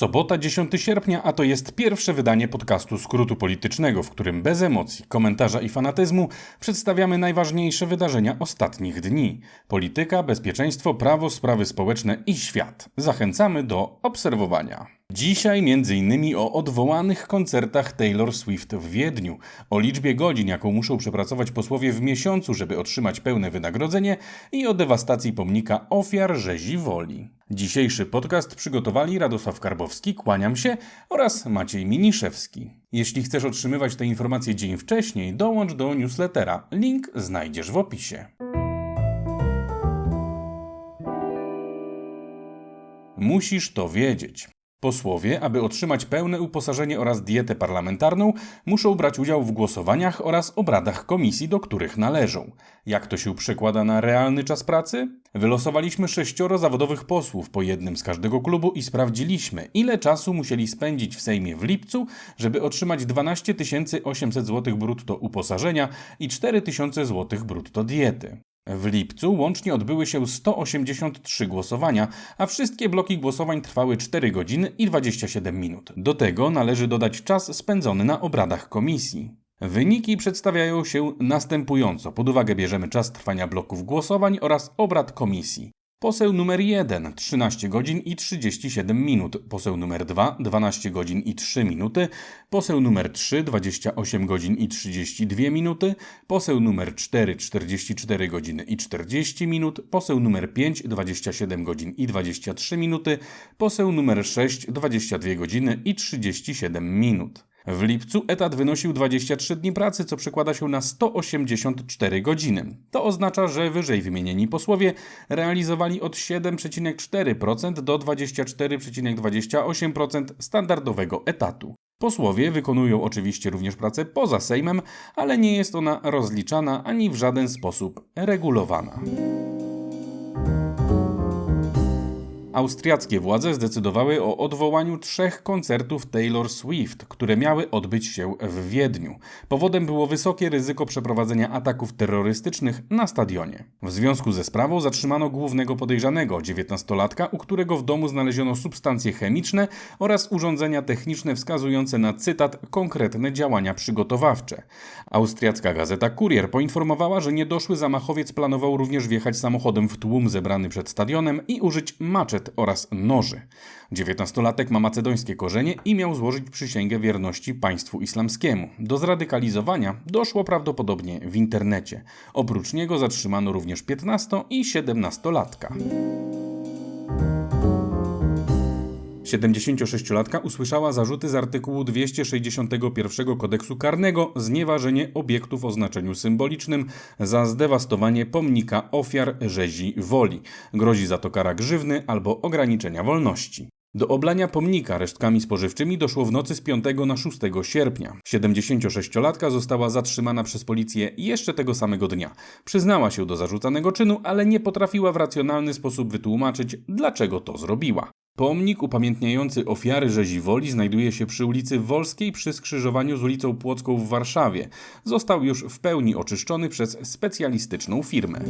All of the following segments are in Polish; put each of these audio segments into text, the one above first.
Sobota 10 sierpnia, a to jest pierwsze wydanie podcastu Skrótu Politycznego, w którym bez emocji, komentarza i fanatyzmu przedstawiamy najważniejsze wydarzenia ostatnich dni. Polityka, bezpieczeństwo, prawo, sprawy społeczne i świat. Zachęcamy do obserwowania. Dzisiaj m.in. o odwołanych koncertach Taylor Swift w Wiedniu, o liczbie godzin, jaką muszą przepracować posłowie w miesiącu, żeby otrzymać pełne wynagrodzenie i o dewastacji pomnika ofiar rzezi woli. Dzisiejszy podcast przygotowali Radosław Karbowski, kłaniam się, oraz Maciej Miniszewski. Jeśli chcesz otrzymywać te informacje dzień wcześniej, dołącz do newslettera. Link znajdziesz w opisie. Musisz to wiedzieć. Posłowie, aby otrzymać pełne uposażenie oraz dietę parlamentarną, muszą brać udział w głosowaniach oraz obradach komisji, do których należą. Jak to się przekłada na realny czas pracy? Wylosowaliśmy sześcioro zawodowych posłów po jednym z każdego klubu i sprawdziliśmy, ile czasu musieli spędzić w Sejmie w lipcu, żeby otrzymać 12 800 zł brutto uposażenia i 4 000 zł brutto diety. W lipcu łącznie odbyły się 183 głosowania, a wszystkie bloki głosowań trwały 4 godziny i 27 minut. Do tego należy dodać czas spędzony na obradach komisji. Wyniki przedstawiają się następująco. Pod uwagę bierzemy czas trwania bloków głosowań oraz obrad komisji. Poseł numer 1 13 godzin i 37 minut, poseł numer 2 12 godzin i 3 minuty, poseł numer 3 28 godzin i 32 minuty, poseł numer 4 44 godziny i 40 minut, poseł numer 5 27 godzin i 23 minuty, poseł numer 6 22 godziny i 37 minut. W lipcu etat wynosił 23 dni pracy, co przekłada się na 184 godziny. To oznacza, że wyżej wymienieni posłowie realizowali od 7,4% do 24,28% standardowego etatu. Posłowie wykonują oczywiście również pracę poza Sejmem, ale nie jest ona rozliczana ani w żaden sposób regulowana. Austriackie władze zdecydowały o odwołaniu trzech koncertów Taylor Swift, które miały odbyć się w Wiedniu. Powodem było wysokie ryzyko przeprowadzenia ataków terrorystycznych na stadionie. W związku ze sprawą zatrzymano głównego podejrzanego, 19-latka, u którego w domu znaleziono substancje chemiczne oraz urządzenia techniczne wskazujące na cytat konkretne działania przygotowawcze. Austriacka gazeta Kurier poinformowała, że niedoszły zamachowiec planował również wjechać samochodem w tłum zebrany przed stadionem i użyć maczet oraz noży. Dziewiętnastolatek ma macedońskie korzenie i miał złożyć przysięgę wierności państwu islamskiemu. Do zradykalizowania doszło prawdopodobnie w internecie. Oprócz niego zatrzymano również 15 i 17-latka. 76-latka usłyszała zarzuty z artykułu 261 kodeksu karnego znieważenie obiektów o znaczeniu symbolicznym za zdewastowanie pomnika ofiar rzezi woli. Grozi za to kara grzywny albo ograniczenia wolności. Do oblania pomnika resztkami spożywczymi doszło w nocy z 5 na 6 sierpnia. 76-latka została zatrzymana przez policję jeszcze tego samego dnia. Przyznała się do zarzucanego czynu, ale nie potrafiła w racjonalny sposób wytłumaczyć, dlaczego to zrobiła. Pomnik upamiętniający ofiary rzezi woli znajduje się przy ulicy Wolskiej przy skrzyżowaniu z ulicą Płocką w Warszawie. Został już w pełni oczyszczony przez specjalistyczną firmę.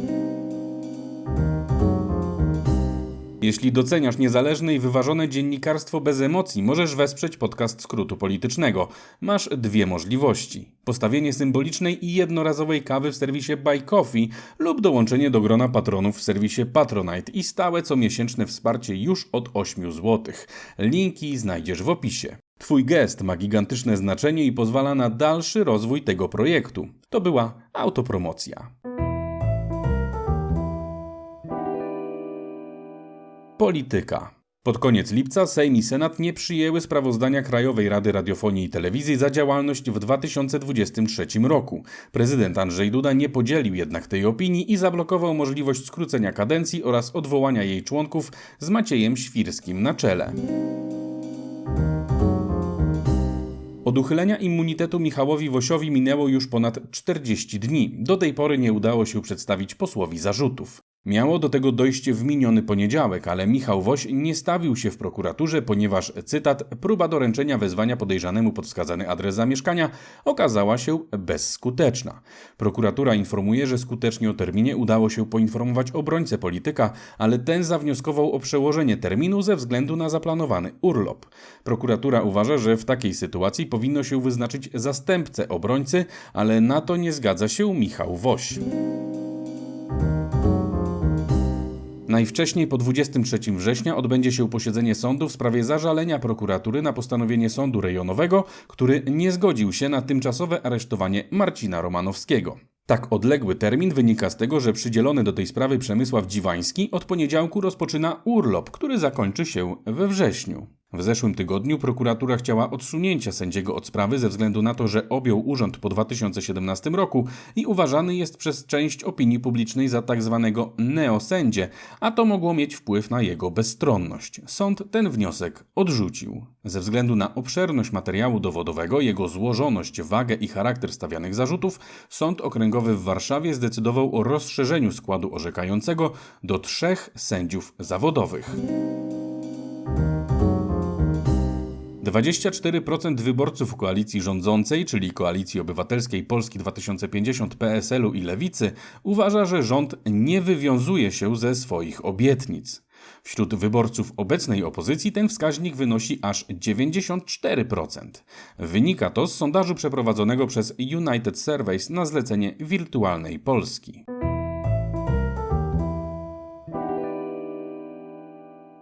Jeśli doceniasz niezależne i wyważone dziennikarstwo bez emocji, możesz wesprzeć podcast skrótu politycznego. Masz dwie możliwości: postawienie symbolicznej i jednorazowej kawy w serwisie Buy Coffee lub dołączenie do grona patronów w serwisie Patronite i stałe comiesięczne wsparcie już od 8 zł. Linki znajdziesz w opisie. Twój gest ma gigantyczne znaczenie i pozwala na dalszy rozwój tego projektu. To była autopromocja. Polityka. Pod koniec lipca Sejm i Senat nie przyjęły sprawozdania Krajowej Rady Radiofonii i Telewizji za działalność w 2023 roku. Prezydent Andrzej Duda nie podzielił jednak tej opinii i zablokował możliwość skrócenia kadencji oraz odwołania jej członków z Maciejem Świrskim na czele. Od uchylenia immunitetu Michałowi Wosiowi minęło już ponad 40 dni. Do tej pory nie udało się przedstawić posłowi zarzutów. Miało do tego dojść w miniony poniedziałek, ale Michał Woś nie stawił się w prokuraturze, ponieważ, cytat, próba doręczenia wezwania podejrzanemu pod wskazany adres zamieszkania okazała się bezskuteczna. Prokuratura informuje, że skutecznie o terminie udało się poinformować obrońcę polityka, ale ten zawnioskował o przełożenie terminu ze względu na zaplanowany urlop. Prokuratura uważa, że w takiej sytuacji powinno się wyznaczyć zastępcę obrońcy, ale na to nie zgadza się Michał Woś. Najwcześniej po 23 września odbędzie się posiedzenie sądu w sprawie zażalenia prokuratury na postanowienie sądu rejonowego, który nie zgodził się na tymczasowe aresztowanie Marcina Romanowskiego. Tak odległy termin wynika z tego, że przydzielony do tej sprawy Przemysław Dziwański od poniedziałku rozpoczyna urlop, który zakończy się we wrześniu. W zeszłym tygodniu prokuratura chciała odsunięcia sędziego od sprawy ze względu na to, że objął urząd po 2017 roku i uważany jest przez część opinii publicznej za tzw. Tak neosędzie, a to mogło mieć wpływ na jego bezstronność. Sąd ten wniosek odrzucił. Ze względu na obszerność materiału dowodowego, jego złożoność, wagę i charakter stawianych zarzutów, Sąd Okręgowy w Warszawie zdecydował o rozszerzeniu składu orzekającego do trzech sędziów zawodowych. 24% wyborców koalicji rządzącej, czyli Koalicji Obywatelskiej Polski 2050 PSL-u i Lewicy, uważa, że rząd nie wywiązuje się ze swoich obietnic. Wśród wyborców obecnej opozycji ten wskaźnik wynosi aż 94%. Wynika to z sondażu przeprowadzonego przez United Surveys na zlecenie Wirtualnej Polski.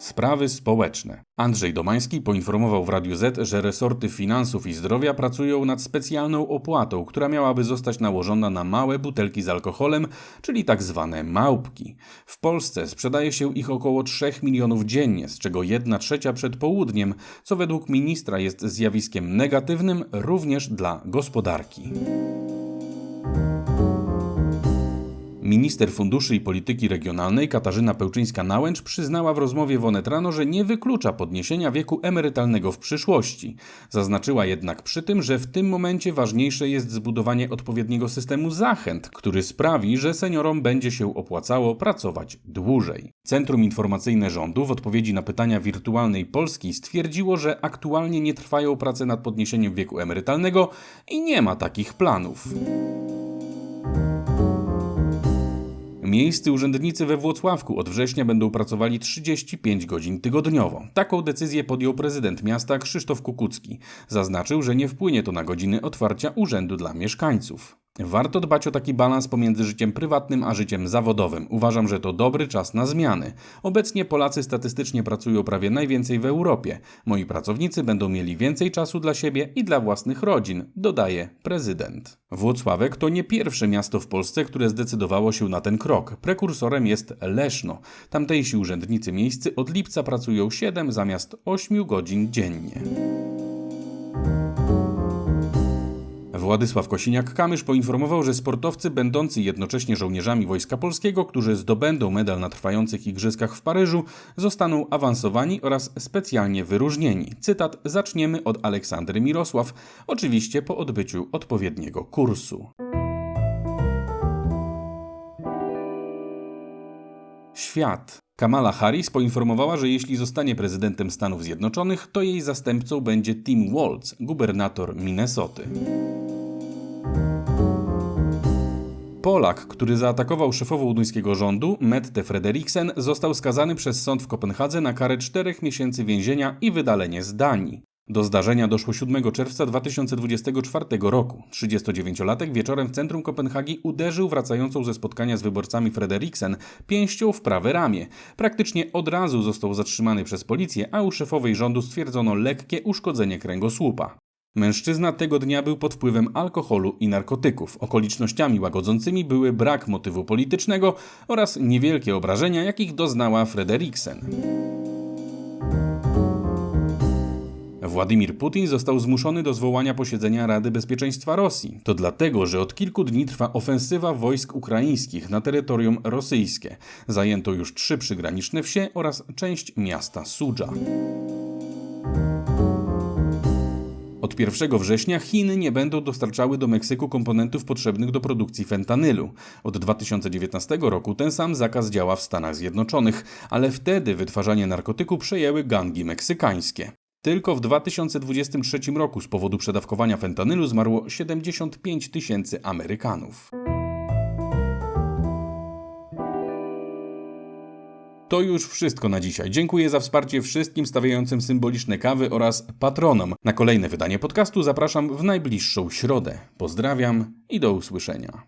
Sprawy społeczne. Andrzej Domański poinformował w Radiu Z, że resorty finansów i zdrowia pracują nad specjalną opłatą, która miałaby zostać nałożona na małe butelki z alkoholem, czyli tak zwane małpki. W Polsce sprzedaje się ich około 3 milionów dziennie, z czego 1 trzecia przed południem, co według ministra jest zjawiskiem negatywnym również dla gospodarki. Minister Funduszy i Polityki Regionalnej Katarzyna Pełczyńska-Nałęcz przyznała w rozmowie w Onet Rano, że nie wyklucza podniesienia wieku emerytalnego w przyszłości. Zaznaczyła jednak przy tym, że w tym momencie ważniejsze jest zbudowanie odpowiedniego systemu zachęt, który sprawi, że seniorom będzie się opłacało pracować dłużej. Centrum Informacyjne Rządu w odpowiedzi na pytania wirtualnej Polski stwierdziło, że aktualnie nie trwają prace nad podniesieniem wieku emerytalnego i nie ma takich planów. Miejscy urzędnicy we Włocławku od września będą pracowali 35 godzin tygodniowo. Taką decyzję podjął prezydent miasta Krzysztof Kukucki. Zaznaczył, że nie wpłynie to na godziny otwarcia urzędu dla mieszkańców. Warto dbać o taki balans pomiędzy życiem prywatnym a życiem zawodowym. Uważam, że to dobry czas na zmiany. Obecnie Polacy statystycznie pracują prawie najwięcej w Europie. Moi pracownicy będą mieli więcej czasu dla siebie i dla własnych rodzin, dodaje prezydent. Włocławek to nie pierwsze miasto w Polsce, które zdecydowało się na ten krok. Prekursorem jest Leszno. Tamtejsi urzędnicy miejscy od lipca pracują 7 zamiast 8 godzin dziennie. Władysław Kosiniak-Kamysz poinformował, że sportowcy będący jednocześnie żołnierzami Wojska Polskiego, którzy zdobędą medal na trwających igrzyskach w Paryżu, zostaną awansowani oraz specjalnie wyróżnieni. Cytat zaczniemy od Aleksandry Mirosław, oczywiście po odbyciu odpowiedniego kursu. Świat. Kamala Harris poinformowała, że jeśli zostanie prezydentem Stanów Zjednoczonych, to jej zastępcą będzie Tim Walz, gubernator Minnesoty. Polak, który zaatakował szefową duńskiego rządu, Mette Frederiksen, został skazany przez sąd w Kopenhadze na karę czterech miesięcy więzienia i wydalenie z Danii. Do zdarzenia doszło 7 czerwca 2024 roku. 39-latek wieczorem w centrum Kopenhagi uderzył wracającą ze spotkania z wyborcami Frederiksen pięścią w prawe ramię. Praktycznie od razu został zatrzymany przez policję, a u szefowej rządu stwierdzono lekkie uszkodzenie kręgosłupa. Mężczyzna tego dnia był pod wpływem alkoholu i narkotyków. Okolicznościami łagodzącymi były brak motywu politycznego oraz niewielkie obrażenia, jakich doznała Frederiksen. Władimir Putin został zmuszony do zwołania posiedzenia Rady Bezpieczeństwa Rosji. To dlatego, że od kilku dni trwa ofensywa wojsk ukraińskich na terytorium rosyjskie. Zajęto już trzy przygraniczne wsie oraz część miasta Sudża. Od 1 września Chiny nie będą dostarczały do Meksyku komponentów potrzebnych do produkcji fentanylu. Od 2019 roku ten sam zakaz działa w Stanach Zjednoczonych, ale wtedy wytwarzanie narkotyku przejęły gangi meksykańskie. Tylko w 2023 roku z powodu przedawkowania fentanylu zmarło 75 tysięcy Amerykanów. To już wszystko na dzisiaj. Dziękuję za wsparcie wszystkim stawiającym symboliczne kawy oraz patronom. Na kolejne wydanie podcastu zapraszam w najbliższą środę. Pozdrawiam i do usłyszenia.